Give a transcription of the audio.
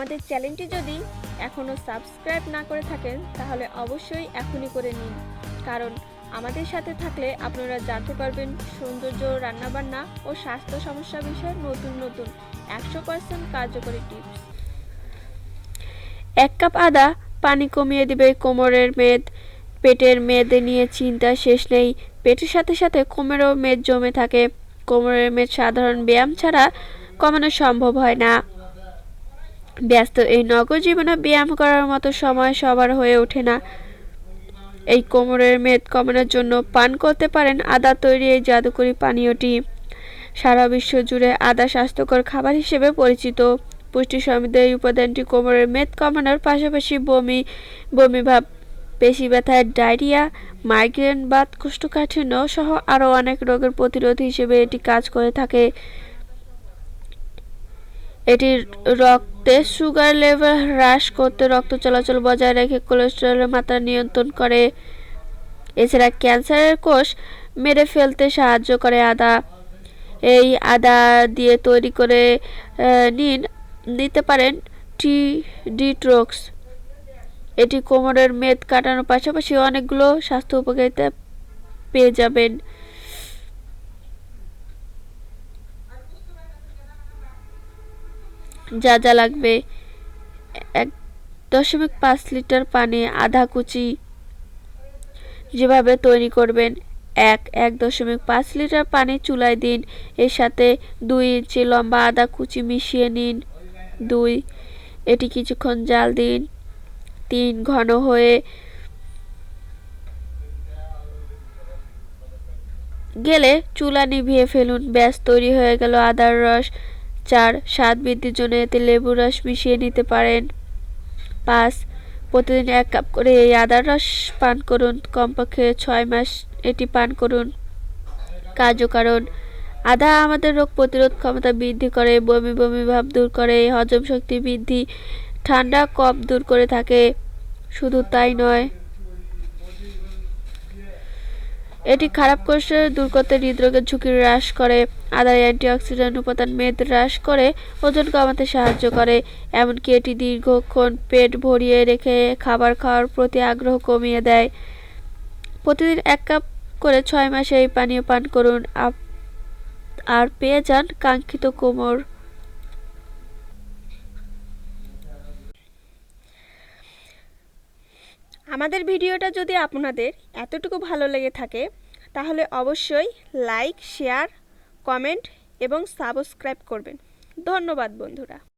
আমাদের চ্যানেলটি যদি এখনও সাবস্ক্রাইব না করে থাকেন, তাহলে অবশ্যই এখনই করে নিন। কারণ আমাদের সাথে থাকলে আপনারা জানতে পারবেন সৌন্দর্য, রান্নাবান্না ও স্বাস্থ্য সমস্যা বিষয়ে নতুন নতুন একশো পার্সেন্ট কার্যকরী টিপস। এক কাপ আদা পানি কমিয়ে দিবে, কোমরের মেদ, পেটের মেদ নিয়ে চিন্তা শেষ নেই। পেটের সাথে সাথে কোমরেও মেদ জমে থাকে। কোমরের মেদ সাধারণ ব্যায়াম ছাড়া কমানো সম্ভব হয় না। ব্যস্ত। এই নগর জীবনে ব্যায়াম করার মতো সময় সবার হয়ে ওঠে না। এই কোমরের মেদ কমানোর জন্য পান করতে পারেন আদা তৈরি এই জাদুকরি পানীয়টি সারা বিশ্ব জুড়ে আদা স্বাস্থ্যকর খাবার হিসেবে পরিচিত। পুষ্টি সমৃদ্ধ এই উপাদানটি কোমরের মেদ কমানোর পাশাপাশি বমি বমি ভাব পেশি ব্যথায় ডায়রিয়া, মাইগ্রেন, বাত কোষ্ঠকাঠিন্য সহ আরও অনেক রোগের প্রতিরোধ হিসেবে এটি কাজ করে থাকে। এটি রক্তে সুগার লেভেল হ্রাস করতে রক্ত চলাচল বজায় রেখে কোলেস্টেরলের মাত্রা নিয়ন্ত্রণ করে। এছাড়া ক্যান্সারের কোষ মেরে ফেলতে সাহায্য করে আদা। এই আদা দিয়ে তৈরি করে নিন, নিতে পারেন টি ডিট্রক্স এটি কোমরের মেদ কাটানোর পাশাপাশি অনেকগুলো স্বাস্থ্য উপকারিতা পেয়ে যাবেন। যা যা লাগবে। এক দশমিক পাঁচ লিটার পানি, আধা কুচি যেভাবে তৈরি করবেন, এক এক দশমিক পাঁচ লিটার পানি চুলায় দিন। এর সাথে দুই ইঞ্চি লম্বা আদা কুচি মিশিয়ে নিন। দুই, এটি কিছুক্ষণ জাল দিন। তিন, ঘন হয়ে গেলে চুলা নিভিয়ে ফেলুন। ব্যাস, তৈরি হয়ে গেল আদার রস। চার, স্বাদ বৃদ্ধির জন্য এতে লেবুর রস মিশিয়ে নিতে পারেন। পাঁচ, প্রতিদিন এক কাপ করে এই আদার রস পান করুন। কমপক্ষে ছয় মাস এটি পান করুন। কার্যকারণ আদা আমাদের রোগ প্রতিরোধ ক্ষমতা বৃদ্ধি করে, বমি বমি ভাব দূর করে, হজম শক্তি বৃদ্ধি, ঠান্ডা কফ দূর করে থাকে। শুধু তাই নয় এটি খারাপ কোষের দূর করতে হৃদরোগের ঝুঁকি হ্রাস করে। আদার অ্যান্টিঅক্সিডেন্ট উপাদান মেদ হ্রাস করে, ওজন কমাতে সাহায্য করে। এমনকি এটি দীর্ঘক্ষণ পেট ভরিয়ে রেখে খাবার খাওয়ার প্রতি আগ্রহ কমিয়ে দেয়। প্রতিদিন এক কাপ করে ছয় মাসে এই পানীয় পান করুন। আর পেয়ে যান কাঙ্ক্ষিত কোমর। আমাদের ভিডিওটা যদি আপনাদের এতটুকু ভালো লেগে থাকে, তাহলে অবশ্যই লাইক, শেয়ার, কমেন্ট এবং সাবস্ক্রাইব করবেন। ধন্যবাদ, বন্ধুরা।